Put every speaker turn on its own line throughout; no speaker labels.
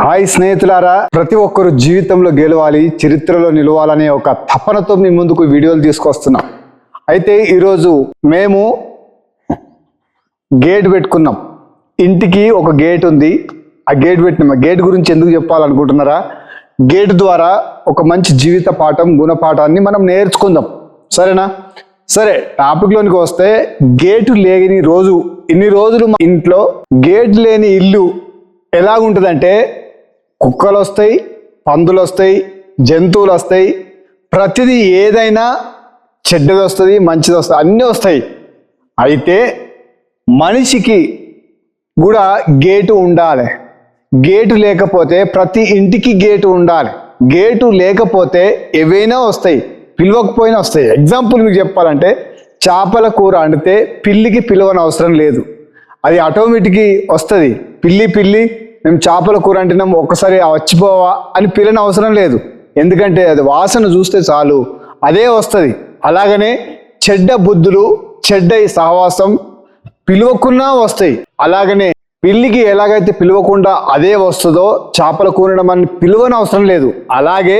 Hi స్నేహితులారా ప్రతి ఒక్కరు జీవితంలో గెలవాలి చరిత్రలో నిలవాలనే ఒక తపనతో మీ ముందుకు వీడియోలు తీసుకొస్తున్నాం. అయితే ఈరోజు మేము గేట్ పెట్టుకున్నాం. ఇంటికి ఒక గేట్ ఉంది. ఆ గేట్ పెట్టినాం. ఆ గేట్ గురించి ఎందుకు చెప్పాలనుకుంటున్నారా? గేట్ ద్వారా ఒక మంచి జీవిత పాఠం గుణపాఠాన్ని మనం నేర్చుకుందాం. సరేనా? సరే టాపిక్లోనికి వస్తే గేటు లేని రోజు ఇన్ని రోజులు మా ఇంట్లో గేట్ లేని ఇల్లు ఎలాగుంటుందంటే కుక్కలు వస్తాయి పందులు వస్తాయి జంతువులు వస్తాయి ప్రతిదీ ఏదైనా చెడ్డది వస్తుంది మంచిది వస్తుంది అన్నీ వస్తాయి. అయితే మనిషికి కూడా గేటు ఉండాలి. గేటు లేకపోతే ప్రతి ఇంటికి గేటు ఉండాలి. గేటు లేకపోతే ఏవైనా వస్తాయి పిలవకపోయినా వస్తాయి. ఎగ్జాంపుల్ మీకు చెప్పాలంటే చేపల కూర వండితే పిల్లికి పిలవని అవసరం లేదు. అది ఆటోమేటిక్ వస్తుంది. పిల్లి పిల్లి మేము చేపల కూర అంటున్నాం ఒక్కసారి వచ్చిపోవా అని పిల్లని అవసరం లేదు. ఎందుకంటే అది వాసన చూస్తే చాలు అదే వస్తుంది. అలాగనే చెడ్డ బుద్ధులు చెడ్డ సహవాసం పిలువకున్నా వస్తాయి. అలాగనే పిల్లికి ఎలాగైతే పిలవకుండా అదే వస్తుందో చేపల కూరడం అని పిలువని అవసరం లేదు. అలాగే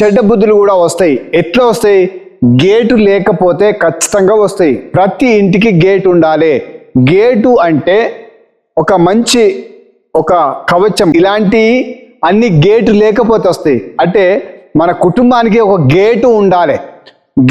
చెడ్డ బుద్ధులు కూడా వస్తాయి. ఎట్లా వస్తాయి? గేటు లేకపోతే ఖచ్చితంగా వస్తాయి. ప్రతి ఇంటికి గేటు ఉండాలి. గేటు అంటే ఒక మంచి ఒక కవచం. ఇలాంటి అన్ని గేటు లేకపోతే వస్తాయి. అంటే మన కుటుంబానికి ఒక గేటు ఉండాలి.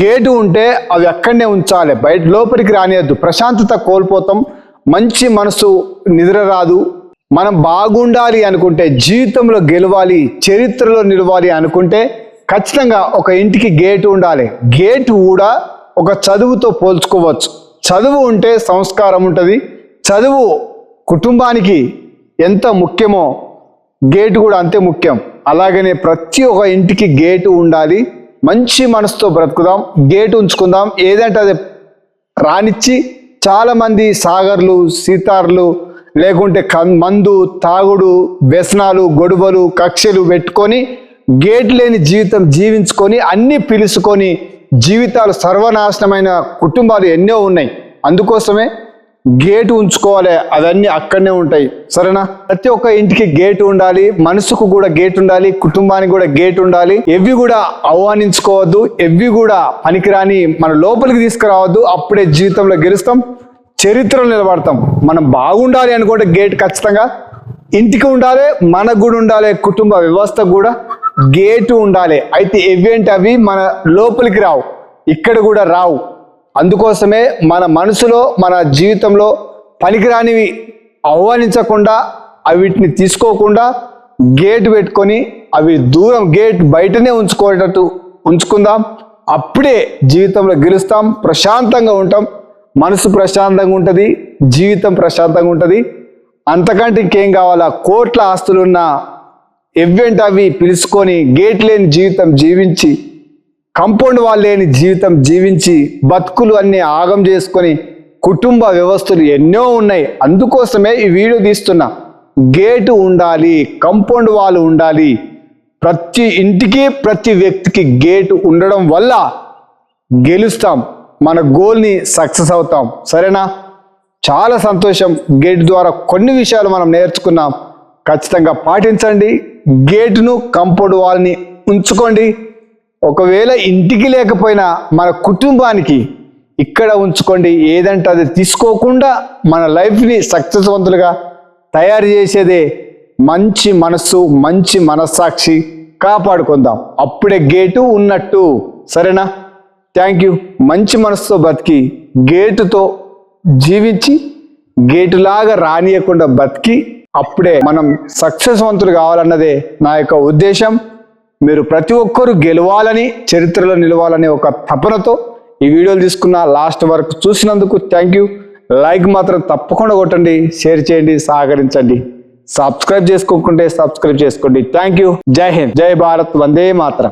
గేటు ఉంటే అవి అక్కడనే ఉంచాలి. బయట లోపలికి రానియద్దు. ప్రశాంతత కోల్పోతాం. మంచి మనసు నిద్ర రాదు. మనం బాగుండాలి అనుకుంటే జీవితంలో గెలవాలి చరిత్రలో నిలవాలి అనుకుంటే ఖచ్చితంగా ఒక ఇంటికి గేటు ఉండాలి. గేటు కూడా ఒక చదువుతో పోల్చుకోవచ్చు. చదువు ఉంటే సంస్కారం ఉంటుంది. చదువు కుటుంబానికి ఎంత ముఖ్యమో గేటు కూడా అంతే ముఖ్యం. అలాగనే ప్రతి ఒక్క ఇంటికి గేటు ఉండాలి. మంచి మనసుతో బ్రతుకుదాం గేటు ఉంచుకుందాం. ఏదంటే అది రానిచ్చి చాలామంది సాగర్లు సీతార్లు లేకుంటే కన్- మందు తాగుడు వ్యసనాలు గొడవలు కక్షలు పెట్టుకొని గేట్ లేని జీవితం జీవించుకొని అన్ని పిలుచుకొని జీవితాలు సర్వనాశనమైన కుటుంబాలు ఎన్నో ఉన్నాయి. అందుకోసమే గేటు ఉంచుకోవాలి. అవన్నీ అక్కడనే ఉంటాయి. సరేనా? ప్రతి ఒక్క ఇంటికి గేటు ఉండాలి. మనసుకు కూడా గేట్ ఉండాలి. కుటుంబానికి కూడా గేట్ ఉండాలి. ఎవి కూడా ఆహ్వానించుకోవద్దు. ఎవి కూడా పనికిరాని మన లోపలికి తీసుకురావద్దు. అప్పుడే జీవితంలో గెలుస్తాం. చరిత్రలో నిలబడతాం. మనం బాగుండాలి అనుకుంటే గేట్ ఖచ్చితంగా ఇంటికి ఉండాలి. మనకు కూడా ఉండాలి. కుటుంబ వ్యవస్థ కూడా గేటు ఉండాలి. అయితే ఎవేంటి అవి మన లోపలికి రావు. ఇక్కడ కూడా రావు. అందుకోసమే మన మనసులో మన జీవితంలో పనికిరానివి ఆహ్వానించకుండా అవిటిని తీసుకోకుండా గేట్ పెట్టుకొని అవి దూరం గేట్ బయటనే ఉంచుకునేటట్టు ఉంచుకుందాం. అప్పుడే జీవితంలో గెలుస్తాం ప్రశాంతంగా ఉంటాం. మనసు ప్రశాంతంగా ఉంటుంది జీవితం ప్రశాంతంగా ఉంటుంది. అంతకంటే ఇంకేం కావాలా? కోట్ల ఆస్తులున్న ఎవ్వెంట అవి పిలుచుకొని గేట్ లేని జీవితం జీవించి కంపౌండ్ వాల్ లేని జీవితం జీవించి బతుకులు అన్ని ఆగం చేసుకొని కుటుంబ వ్యవస్థలు ఎన్నో ఉన్నాయి. అందుకోసమే ఈ వీడియో తీస్తున్నా. గేటు ఉండాలి కంపౌండ్ వాళ్ళు ఉండాలి. ప్రతి ఇంటికి ప్రతి వ్యక్తికి గేటు ఉండడం వల్ల గెలుస్తాం. మన గోల్ని సక్సెస్ అవుతాం. సరేనా? చాలా సంతోషం. గేట్ ద్వారా కొన్ని విషయాలు మనం నేర్చుకున్నాం. ఖచ్చితంగా పాటించండి. గేటును కంపౌండ్ వాళ్ళని ఉంచుకోండి. ఒకవేళ ఇంటికి లేకపోయినా మన కుటుంబానికి ఇక్కడ ఉంచుకోండి. ఏదంటే అది తీసుకోకుండా మన లైఫ్ని సక్సెస్వంతులుగా తయారు చేసేదే మంచి మనస్సు మంచి మనస్సాక్షి కాపాడుకుందాం. అప్పుడే గేటు ఉన్నట్టు. సరేనా? థ్యాంక్ యూ మంచి మనసుతో బతికి గేటుతో జీవించి గేటులాగా రానియకుండా బతికి అప్పుడే మనం సక్సెస్వంతులు కావాలన్నదే నా యొక్క ఉద్దేశం. మీరు ప్రతి ఒక్కరూ గెలవాలని చరిత్రలో నిలవాలనే ఒక తపనతో ఈ వీడియోలు తీసుకున్న లాస్ట్ వరకు చూసినందుకు థ్యాంక్ యూ లైక్ మాత్రం తప్పకుండా కొట్టండి షేర్ చేయండి సహకరించండి. సబ్స్క్రైబ్ చేసుకోకుంటే సబ్స్క్రైబ్ చేసుకోండి. థ్యాంక్ యూ జై హింద్ జై భారత్ వందే మాత్రం